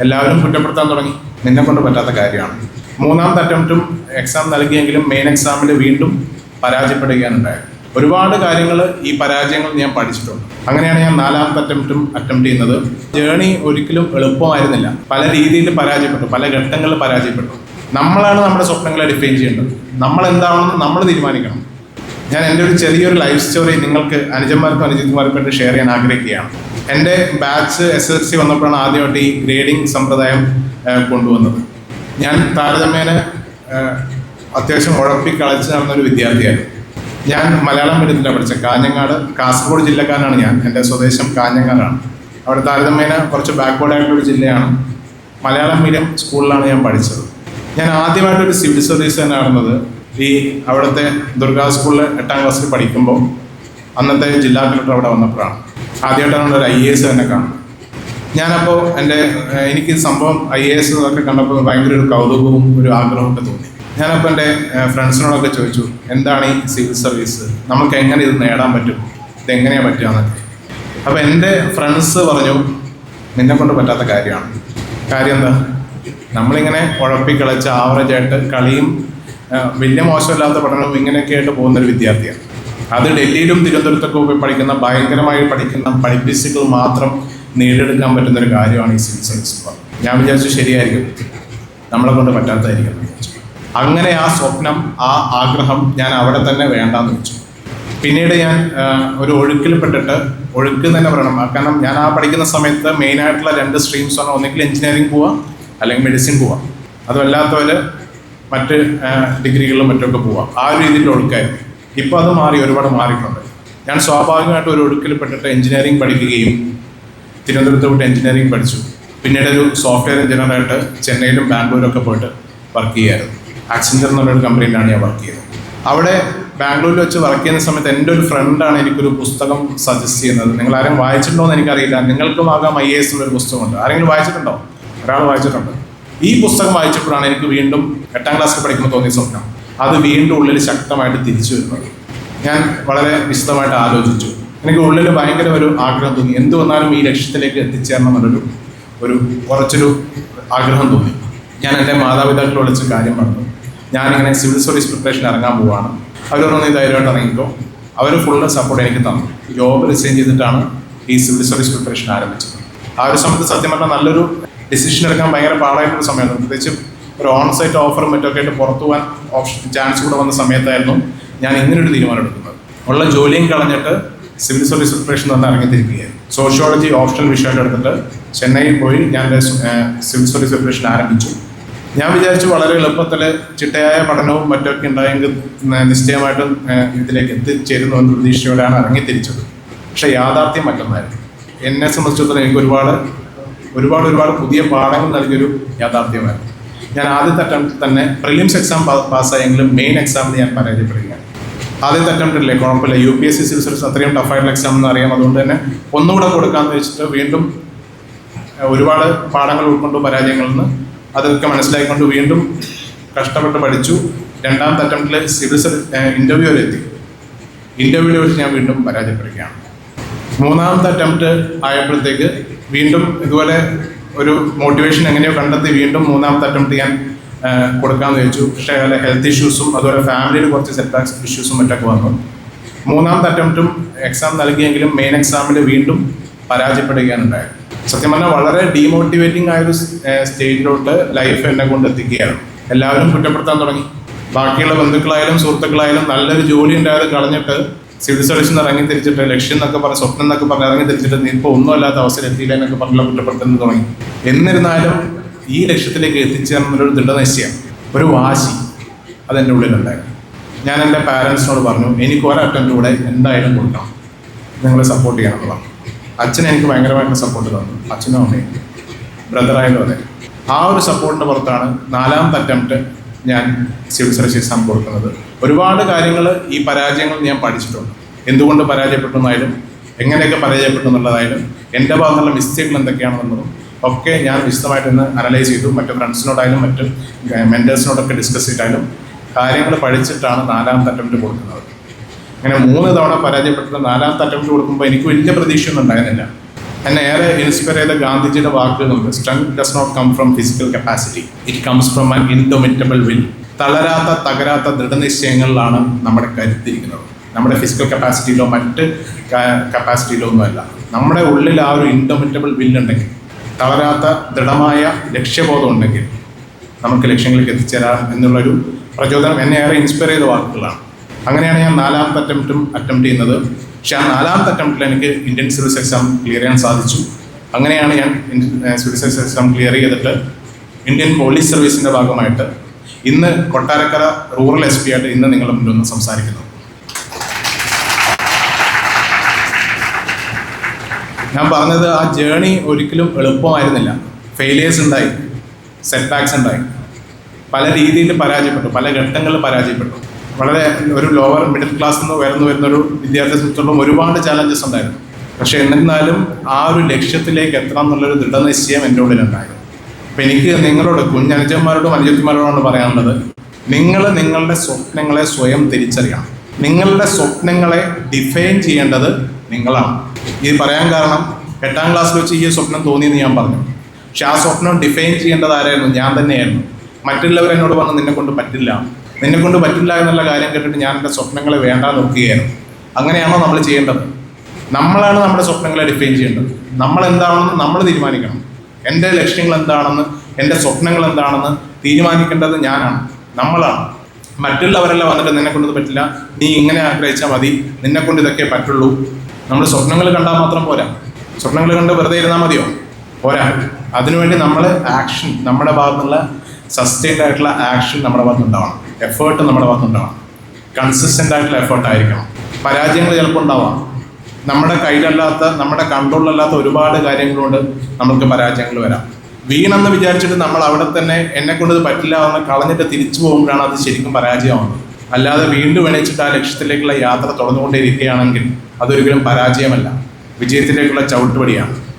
എല്ലാവരും കുറ്റപ്പെടുത്താൻ തുടങ്ങി. നിന്നെ കൊണ്ട് പറ്റാത്ത കാര്യമാണ്. മൂന്നാമത്തെ അറ്റംപ്റ്റും എക്സാം നൽകിയെങ്കിലും മെയിൻ എക്സാമിൽ വീണ്ടും പരാജയപ്പെടുകയാണ് ഉണ്ടായത് ഒരുപാട് കാര്യങ്ങൾ ഈ പരാജയങ്ങൾ ഞാൻ പഠിച്ചിട്ടുണ്ട്. അങ്ങനെയാണ് ഞാൻ നാലാമത്തെ അറ്റംപ്റ്റും അറ്റംപ്റ്റ് ചെയ്യുന്നത്. ജേണി ഒരിക്കലും എളുപ്പമായിരുന്നില്ല. പല രീതിയിൽ പരാജയപ്പെട്ടു. പല ഘട്ടങ്ങളിൽ പരാജയപ്പെട്ടു. നമ്മളാണ് നമ്മുടെ സ്വപ്നങ്ങളെ ഡിഫൈൻ ചെയ്യേണ്ടത്. നമ്മൾ എന്താണെന്ന് നമ്മൾ തീരുമാനിക്കണം. ഞാൻ എന്റെ ഒരു ചെറിയൊരു ലൈഫ് സ്റ്റോറി നിങ്ങൾക്ക് അനുജന്മാർക്കും അനുജിത്മാർക്കും വേണ്ടി ഷെയർ ചെയ്യാൻ ആഗ്രഹിക്കുകയാണ്. എന്റെ ബാച്ച് എസ് എസ് സി വന്നപ്പോഴാണ് ആദ്യമായിട്ട് ഈ ഗ്രേഡിംഗ് സമ്പ്രദായം കൊണ്ടുവന്നത്. ഞാൻ താരതമ്യേന അത്യാവശ്യം ഉഴപ്പി കളിച്ച് നടന്നൊരു വിദ്യാർത്ഥിയായിരുന്നു ഞാൻ മലയാളം മീഡിയത്തിലാണ് പഠിച്ചത്. കാഞ്ഞങ്ങാട് കാസർഗോഡ് ജില്ലക്കാരനാണ് ഞാൻ. എന്റെ സ്വദേശം കാഞ്ഞങ്ങാടാണ്. അവിടെ താരതമ്യേന കുറച്ച് ബാക്ക്വേർഡ് ആയിട്ടുള്ള ജില്ലയാണ്. മലയാളം മീഡിയം സ്കൂളിലാണ് ഞാൻ പഠിച്ചത്. ഞാൻ ആദ്യമായിട്ടൊരു സിവിൽ സർവീസ് തന്നെ നടന്നത് ഈ അവിടുത്തെ ദുർഗാ സ്കൂളിൽ എട്ടാം ക്ലാസ്സിൽ പഠിക്കുമ്പോൾ. അന്നത്തെ ജില്ലാ കളക്ടർ അവിടെ വന്നപ്പോഴാണ്. ആദ്യമായിട്ടാണ് ഒരു ഐ എ എസ് തന്നെ കാണുന്നത്. ഞാനപ്പോൾ എന്റെ എനിക്ക് സംഭവം ഐ എ എസ് ഒക്കെ കണ്ടപ്പോൾ ഭയങ്കര ഒരു കൗതുകവും ഒരു ആഗ്രഹവും ഒക്കെ തോന്നി. ഞാനപ്പോൾ എന്റെ ഫ്രണ്ട്സിനോടൊക്കെ ചോദിച്ചു എന്താണ് ഈ സിവിൽ സർവീസ്? നമുക്ക് എങ്ങനെ ഇത് നേടാൻ പറ്റും? ഇതെങ്ങനെയാണ് പറ്റുക എന്നൊക്കെ അപ്പോൾ എന്റെ ഫ്രണ്ട്സ് പറഞ്ഞു നിന്നെ കൊണ്ട് പറ്റാത്ത കാര്യമാണ്. കാര്യം എന്താ? നമ്മളിങ്ങനെ ഉഴപ്പിക്കളിച്ച് ആവറേജ് ആയിട്ട് കളിയും വലിയ മോശമില്ലാത്ത പഠനവും ഇങ്ങനെയൊക്കെ ആയിട്ട് പോകുന്നൊരു വിദ്യാർത്ഥിയാണ്. അത് ഡൽഹിയിലും തിരുവനന്തപുരത്തൊക്കെ പോയി പഠിക്കുന്ന ഭയങ്കരമായി പഠിക്കുന്ന പഠിപ്പിസ്റ്റുകൾ മാത്രം നേടിയെടുക്കാൻ പറ്റുന്ന ഒരു കാര്യമാണ് ഈ സിവിൽ സർവീസ്. ഞാൻ വിചാരിച്ചു ശരിയായിരിക്കും. നമ്മളെ കൊണ്ട് പറ്റാത്തതായിരിക്കും അങ്ങനെ ആ സ്വപ്നം ആ ആഗ്രഹം ഞാൻ അവിടെ തന്നെ വേണ്ടാന്ന് വെച്ചു. പിന്നീട് ഞാൻ ഒരു ഒഴുക്കിൽപ്പെട്ടിട്ട് ഒഴുക്ക് തന്നെ പറയണം. കാരണം ഞാൻ ആ പഠിക്കുന്ന സമയത്ത് മെയിനായിട്ടുള്ള രണ്ട് സ്ട്രീംസ് ആണ് ഒന്നെങ്കിൽ എഞ്ചിനീയറിംഗ് പോവാം അല്ലെങ്കിൽ മെഡിസിൻ പോവാം. അതുമല്ലാത്തവർ മറ്റ് ഡിഗ്രികളിലും മറ്റൊക്കെ പോവാം. ആ ഒരു രീതിയിൽ ഒഴുക്കായിരുന്നു. ഇപ്പോൾ അത് മാറി ഒരുപാട് മാറിയിട്ടുണ്ട്. ഞാൻ സ്വാഭാവികമായിട്ട് ഒരു ഒഴുക്കിൽപ്പെട്ടിട്ട് എഞ്ചിനീയറിംഗ് പഠിക്കുകയും തിരുവനന്തപുരത്ത് പോയിട്ട് എഞ്ചിനീയറിംഗ് പഠിച്ചു. പിന്നീട് ഒരു സോഫ്റ്റ്വെയർ എഞ്ചിനീയറായിട്ട് ചെന്നൈയിലും ബാംഗ്ലൂരും ഒക്കെ പോയിട്ട് വർക്ക് ചെയ്യായിരുന്നു ആക്സിഞ്ചർ എന്ന് പറഞ്ഞൊരു കമ്പനിയിലാണ് ഞാൻ വർക്ക് ചെയ്തത്. അവിടെ ബാംഗ്ലൂരിൽ വെച്ച് വർക്ക് ചെയ്യുന്ന സമയത്ത് എന്റെ ഒരു ഫ്രണ്ടാണ് എനിക്കൊരു പുസ്തകം സജസ്റ്റ് ചെയ്യുന്നത്. നിങ്ങൾ ആരും വായിച്ചിട്ടുണ്ടോ എന്ന് എനിക്കറിയില്ല. നിങ്ങൾക്കും ആകാം ഐ എസ് ഒരു പുസ്തകമുണ്ട്. ആരെങ്കിലും വായിച്ചിട്ടുണ്ടോ? ഒരാൾ വായിച്ചിട്ടുണ്ട്. ഈ പുസ്തകം വായിച്ചപ്പോഴാണ് എനിക്ക് വീണ്ടും എട്ടാം ക്ലാസ്സിൽ പഠിക്കുമ്പോൾ തോന്നിയ സ്വപ്നം. അത് വീണ്ടും ഉള്ളിൽ ശക്തമായിട്ട് തിരിച്ചു വരുന്നത് ഞാൻ വളരെ വിശദമായിട്ട് ആലോചിച്ചു. എനിക്ക് ഉള്ളിൽ ഭയങ്കര ഒരു ആഗ്രഹം തോന്നി. എന്ത് വന്നാലും ഈ ലക്ഷ്യത്തിലേക്ക് എത്തിച്ചേരണം എന്നുള്ളൊരു ഒരു കുറച്ചൊരു ആഗ്രഹം തോന്നി. ഞാൻ എന്റെ മാതാപിതാക്കളെ വിളിച്ച് കാര്യം പറഞ്ഞു. ഞാനിങ്ങനെ സിവിൽ സർവീസ് പ്രിപ്പറേഷൻ ഇറങ്ങാൻ പോവാണ്. അവർ പറഞ്ഞു ധൈര്യമായിട്ട് ഇറങ്ങിക്കോ. അവർ ഫുള്ള് സപ്പോർട്ട് എനിക്ക് തന്നു. ജോബ് റിസൈൻ ചെയ്തിട്ടാണ് ഈ സിവിൽ സർവീസ് പ്രിപ്പറേഷൻ ആരംഭിച്ചത്. ആ ഒരു സമയത്ത് സത്യം പറഞ്ഞാൽ നല്ലൊരു ഡിസിഷൻ എടുക്കാൻ ഭയങ്കര പാടായിട്ടുള്ള സമയമാണ്. പ്രത്യേകിച്ച് ഒരു ഓൺ സൈറ്റ് ഓഫറും മറ്റൊക്കെ ആയിട്ട് പുറത്തു പോകാൻ ഓപ്ഷൻ ചാൻസ് കൂടെ വന്ന സമയത്തായിരുന്നു ഞാൻ ഇങ്ങനൊരു തീരുമാനം എടുക്കുന്നത് ഉള്ള ജോലിയും കളഞ്ഞിട്ട് സിവിൽ സർവീസ് പ്രിപ്പറേഷൻ തന്നെ ഇറങ്ങിത്തിരിക്കുകയായിരുന്നു. സോഷ്യോളജി ഓപ്ഷണൽ വിഷയമായിട്ട് എടുത്തിട്ട് ചെന്നൈയിൽ പോയി ഞാൻ സിവിൽ സർവീസ് പ്രിപ്പറേഷൻ ആരംഭിച്ചു. ഞാൻ വിചാരിച്ചു വളരെ എളുപ്പത്തിൽ ചിട്ടയായ പഠനവും മറ്റൊക്കെ ഉണ്ടായെങ്കിൽ നിശ്ചയമായിട്ടും ഇതിലേക്ക് എത്തിച്ചേരുന്നു എന്ന പ്രതീക്ഷയോടെയാണ് ഇറങ്ങിത്തിരിച്ചത്. പക്ഷേ യാഥാർത്ഥ്യം മറ്റൊന്നായിരുന്നു. എന്നെ സംബന്ധിച്ചിടത്തോളം എനിക്ക് ഒരുപാട് ഒരുപാട് ഒരുപാട് പുതിയ പാഠങ്ങൾ നൽകിയൊരു യാഥാർത്ഥ്യമായിരുന്നു. ഞാൻ ആദ്യത്തെ അറ്റംപ്റ്റ് തന്നെ പ്രിലിംസ് എക്സാം പാസ്സായെങ്കിലും മെയിൻ എക്സാമിൽ ഞാൻ പരാജയപ്പെടുകയാണ്. ആദ്യത്തെ അറ്റംപ്റ്റ് ഇല്ലേ കുഴപ്പമില്ല. U P S C civil service അത്രയും ടഫായിട്ടുള്ള എക്സാം എന്ന് അറിയാം. അതുകൊണ്ട് തന്നെ ഒന്നുകൂടെ കൊടുക്കാമെന്ന് വെച്ചിട്ട് വീണ്ടും ഒരുപാട് പാഠങ്ങൾ ഉൾക്കൊണ്ടു പരാജയങ്ങളിൽ നിന്ന് അതൊക്കെ മനസ്സിലാക്കിക്കൊണ്ട് വീണ്ടും കഷ്ടപ്പെട്ട് പഠിച്ചു. രണ്ടാമത്തെ അറ്റംപ്റ്റിൽ സിവിൽ ഇന്റർവ്യൂ വരെ എത്തി. ഇന്റർവ്യൂവിൽ വെച്ച് ഞാൻ വീണ്ടും പരാജയപ്പെടുകയാണ്. മൂന്നാമത്തെ അറ്റംപ്റ്റ് ആയപ്പോഴത്തേക്ക് വീണ്ടും ഇതുപോലെ ഒരു മോട്ടിവേഷൻ എങ്ങനെയോ കണ്ടെത്തി വീണ്ടും മൂന്നാമത്തെ അറ്റംപ്റ്റ് ചെയ്യാൻ കൊടുക്കാമെന്ന് ചോദിച്ചു പക്ഷേ അതിലെ ഹെൽത്ത് ഇഷ്യൂസും അതുപോലെ ഫാമിലിയിൽ കുറച്ച് സെറ്റാക്സ് ഇഷ്യൂസും മറ്റൊക്കെ വന്നു. മൂന്നാമത്തെ അറ്റംപ്റ്റും എക്സാം നൽകിയെങ്കിലും മെയിൻ എക്സാമിൽ വീണ്ടും പരാജയപ്പെടുകയാണ് ഉണ്ടായത് സത്യം പറഞ്ഞാൽ വളരെ ഡീമോട്ടിവേറ്റിംഗ് ആയൊരു സ്റ്റേജിലോട്ട് ലൈഫ് എന്നെ കൊണ്ട് എത്തിക്കുകയാണ്. എല്ലാവരും കുറ്റപ്പെടുത്താൻ തുടങ്ങി. ബാക്കിയുള്ള ബന്ധുക്കളായാലും സുഹൃത്തുക്കളായാലും നല്ലൊരു ജോലി ഉണ്ടായത് കളഞ്ഞിട്ട് സിവിൽ സർവീസിൽ നിന്ന് ഇറങ്ങി തിരിച്ചിട്ട് ലക്ഷ്യം എന്നൊക്കെ പറഞ്ഞ് സ്വപ്നം എന്നൊക്കെ പറഞ്ഞ് ഇറങ്ങി തിരിച്ചിട്ട് നീ ഇപ്പോൾ ഒന്നും അല്ലാത്ത അവസരം എത്തിയില്ല എന്നൊക്കെ പറഞ്ഞുള്ള കുറ്റപ്പെടുത്തുന്നത് തുടങ്ങി. എന്നിരുന്നാലും ഈ ലക്ഷ്യത്തിലേക്ക് എത്തിച്ചേർന്നൊരു ദൃഢനിശ്ചയം ഒരു വാശി അതെന്റെ ഉള്ളിലുണ്ടായിരുന്നു. ഞാൻ എന്റെ പാരൻസിനോട് പറഞ്ഞു എനിക്ക് ഒരു അറ്റംപ്റ്റ് കൂടെ എന്തായാലും കൊടുക്കണം. നിങ്ങളെ സപ്പോർട്ട് ചെയ്യണം എന്ന് പറഞ്ഞു. അച്ഛൻ എനിക്ക് ഭയങ്കരമായിട്ട് സപ്പോർട്ട് തന്നു. അച്ഛനും അമ്മയും ബ്രദറായാലും അതെ. ആ ഒരു സപ്പോർട്ടിന്റെ പുറത്താണ് നാലാമത്തെ അറ്റംപ്റ്റ് ഞാൻ സിവിൽ സർവീസ് എക്സാം കൊടുക്കുന്നത് ഒരുപാട് കാര്യങ്ങൾ ഈ പരാജയങ്ങൾ ഞാൻ പഠിച്ചിട്ടുണ്ട്. എന്തുകൊണ്ട് പരാജയപ്പെട്ടു എന്നായാലും എങ്ങനെയൊക്കെ പരാജയപ്പെട്ടു എന്നുള്ളതായാലും എന്റെ ഭാഗത്തുള്ള മിസ്റ്റേക്കുകൾ എന്തൊക്കെയാണെന്നുള്ളതും ഒക്കെ ഞാൻ വിശദമായിട്ടൊന്ന് അനലൈസ് ചെയ്തു. മറ്റു ഫ്രണ്ട്സിനോടായാലും മറ്റ് മെന്റേഴ്സിനോടൊക്കെ ഡിസ്കസ് ചെയ്താലും കാര്യങ്ങൾ പഠിച്ചിട്ടാണ് നാലാമത്തെ അറ്റംപ്റ്റ് കൊടുക്കുന്നത്. അങ്ങനെ മൂന്ന് തവണ പരാജയപ്പെട്ടിട്ട് നാലാമത്തെ അറ്റംപ്റ്റ് കൊടുക്കുമ്പോൾ എനിക്ക് വലിയ പ്രതീക്ഷയൊന്നും ഉണ്ടായിരുന്നില്ല. എന്നെ ഏറെ ഇൻസ്പയർ ചെയ്ത ഗാന്ധിജിയുടെ വാക്കുകളുണ്ട് strength does not come from physical capacity it comes from an indomitable will തളരാത്ത തകരാത്ത ദൃഢനിശ്ചയങ്ങളിലാണ് നമ്മുടെ കരുത്തിരിക്കുന്നത്. നമ്മുടെ ഫിസിക്കൽ കപ്പാസിറ്റിയിലോ മറ്റ് കപ്പാസിറ്റിയിലോ ഒന്നുമല്ല. നമ്മുടെ ഉള്ളിൽ ആ ഒരു ഇൻഡൊമിറ്റബിൾ വില്ലുണ്ടെങ്കിൽ തളരാത്ത ദൃഢമായ ലക്ഷ്യബോധം ഉണ്ടെങ്കിൽ നമുക്ക് ലക്ഷ്യങ്ങളിലേക്ക് എത്തിച്ചേരാം എന്നുള്ളൊരു പ്രചോദനം എന്നെ ഏറെ ഇൻസ്പയർ ചെയ്ത വാക്കുകളാണ്. അങ്ങനെയാണ് ഞാൻ നാലാമത്തെ അറ്റംപ്റ്റും അറ്റംപ്റ്റ് ചെയ്യുന്നത്. പക്ഷേ ആ നാലാമത്തെ അറ്റംപ്റ്റിൽ എനിക്ക് ഇന്ത്യൻ സിവിൽ എക്സാം ക്ലിയർ ചെയ്യാൻ സാധിച്ചു. അങ്ങനെയാണ് ഞാൻ സിവിൽ എക്സാം ക്ലിയർ ചെയ്തിട്ട് ഇന്ത്യൻ പോലീസ് സർവീസിന്റെ ഭാഗമായിട്ട് ഇന്ന് കൊട്ടാരക്കര റൂറൽ എസ് പി ആയിട്ട് ഇന്ന് നിങ്ങളുടെ മുന്നിൽ ഒന്ന് സംസാരിക്കുന്നത് ഞാൻ പറഞ്ഞത് ആ ജേണി ഒരിക്കലും എളുപ്പമായിരുന്നില്ല. ഫെയിലിയേഴ്സ് ഉണ്ടായി. സെറ്റ് ബാക്സ് ഉണ്ടായി. പല രീതിയിൽ പരാജയപ്പെട്ടു. പല ഘട്ടങ്ങളിൽ പരാജയപ്പെട്ടു. വളരെ ഒരു ലോവർ മിഡിൽ ക്ലാസ് നിന്ന് ഉയർന്നു വരുന്ന ഒരു വിദ്യാർത്ഥിയെ സംബന്ധിച്ചിടത്തോളം ഒരുപാട് ചാലഞ്ചസ് ഉണ്ടായിരുന്നു. പക്ഷേ എന്നിരുന്നാലും ആ ഒരു ലക്ഷ്യത്തിലേക്ക് എത്തണം എന്നുള്ളൊരു ദൃഢനിശ്ചയം എന്റെ ഉള്ളിലുണ്ടായിരുന്നു അപ്പം എനിക്ക് നിങ്ങളോട് കുഞ്ഞനുജന്മാരോടും അനുജത്തിമാരോടാണ് പറയാനുള്ളത് നിങ്ങൾ നിങ്ങളുടെ സ്വപ്നങ്ങളെ സ്വയം തിരിച്ചറിയണം. നിങ്ങളുടെ സ്വപ്നങ്ങളെ ഡിഫൈൻ ചെയ്യേണ്ടത് നിങ്ങളാണ്. ഇത് പറയാൻ കാരണം എട്ടാം ക്ലാസ്സിൽ വെച്ച് ഈ സ്വപ്നം തോന്നിയെന്ന് ഞാൻ പറഞ്ഞു. പക്ഷെ ആ സ്വപ്നം ഡിഫൈൻ ചെയ്യേണ്ടത് ആരായിരുന്നു? ഞാൻ തന്നെയായിരുന്നു. മറ്റുള്ളവർ എന്നോട് പറഞ്ഞു നിന്നെ കൊണ്ട് പറ്റില്ല. നിന്നെ കൊണ്ട് പറ്റില്ല എന്നുള്ള കാര്യം കേട്ടിട്ട് ഞാൻ എന്റെ സ്വപ്നങ്ങളെ വേണ്ട നോക്കുകയായിരുന്നു. അങ്ങനെയാണോ നമ്മൾ ചെയ്യേണ്ടത്? നമ്മളാണ് നമ്മുടെ സ്വപ്നങ്ങളെ ഡിഫൈൻ ചെയ്യേണ്ടത്. നമ്മൾ എന്താണെന്ന് നമ്മൾ തീരുമാനിക്കണം. എന്റെ ലക്ഷ്യങ്ങൾ എന്താണെന്ന് എന്റെ സ്വപ്നങ്ങൾ എന്താണെന്ന് തീരുമാനിക്കേണ്ടത് ഞാനാണ്. നമ്മളാണ്. മറ്റുള്ളവരല്ല വന്നിട്ട് നിന്നെ കൊണ്ട് പറ്റില്ല. നീ ഇങ്ങനെ ആഗ്രഹിച്ചാൽ മതി. നിന്നെ കൊണ്ട് ഇതൊക്കെ പറ്റുള്ളൂ. നമ്മൾ സ്വപ്നങ്ങൾ കണ്ടാൽ മാത്രം പോരാ. സ്വപ്നങ്ങൾ കണ്ട് വെറുതെ ഇരുന്നാൽ മതിയോ? പോരാ. അതിനുവേണ്ടി നമ്മൾ ആക്ഷൻ നമ്മുടെ ഭാഗത്തുനിന്നുള്ള സസ്റ്റൈൻഡ് ആയിട്ടുള്ള ആക്ഷൻ നമ്മുടെ ഭാഗത്തുനിന്നുണ്ടാവണം എഫേർട്ട് നമ്മുടെ ഭാഗത്തുനിന്നുണ്ടാവണം കൺസിസ്റ്റന്റ് ആയിട്ടുള്ള എഫേർട്ട് ആയിരിക്കണം. പരാജയങ്ങൾ ചിലപ്പോൾ ഉണ്ടാവാം. നമ്മുടെ കയ്യിലല്ലാത്ത നമ്മുടെ കൺട്രോളിലല്ലാത്ത ഒരുപാട് കാര്യങ്ങളുണ്ട് നമുക്ക് പരാജയങ്ങൾ വരാം. വീണെന്ന് വിചാരിച്ചിട്ട് നമ്മൾ അവിടെ തന്നെ എന്നെ കൊണ്ട് പറ്റില്ല എന്ന് കളഞ്ഞിട്ട് തിരിച്ചു പോകുമ്പോഴാണ് അത് ശരിക്കും പരാജയമാവുന്നത്. അല്ലാതെ വീണ്ടും എണീച്ചിട്ട് ആ ലക്ഷ്യത്തിലേക്കുള്ള യാത്ര തുടർന്നുകൊണ്ടേയിരിക്കുകയാണെങ്കിൽ അതൊരിക്കലും പരാജയമല്ല. വിജയത്തിലേക്കുള്ള ചവിട്ടുപടിയാണ്.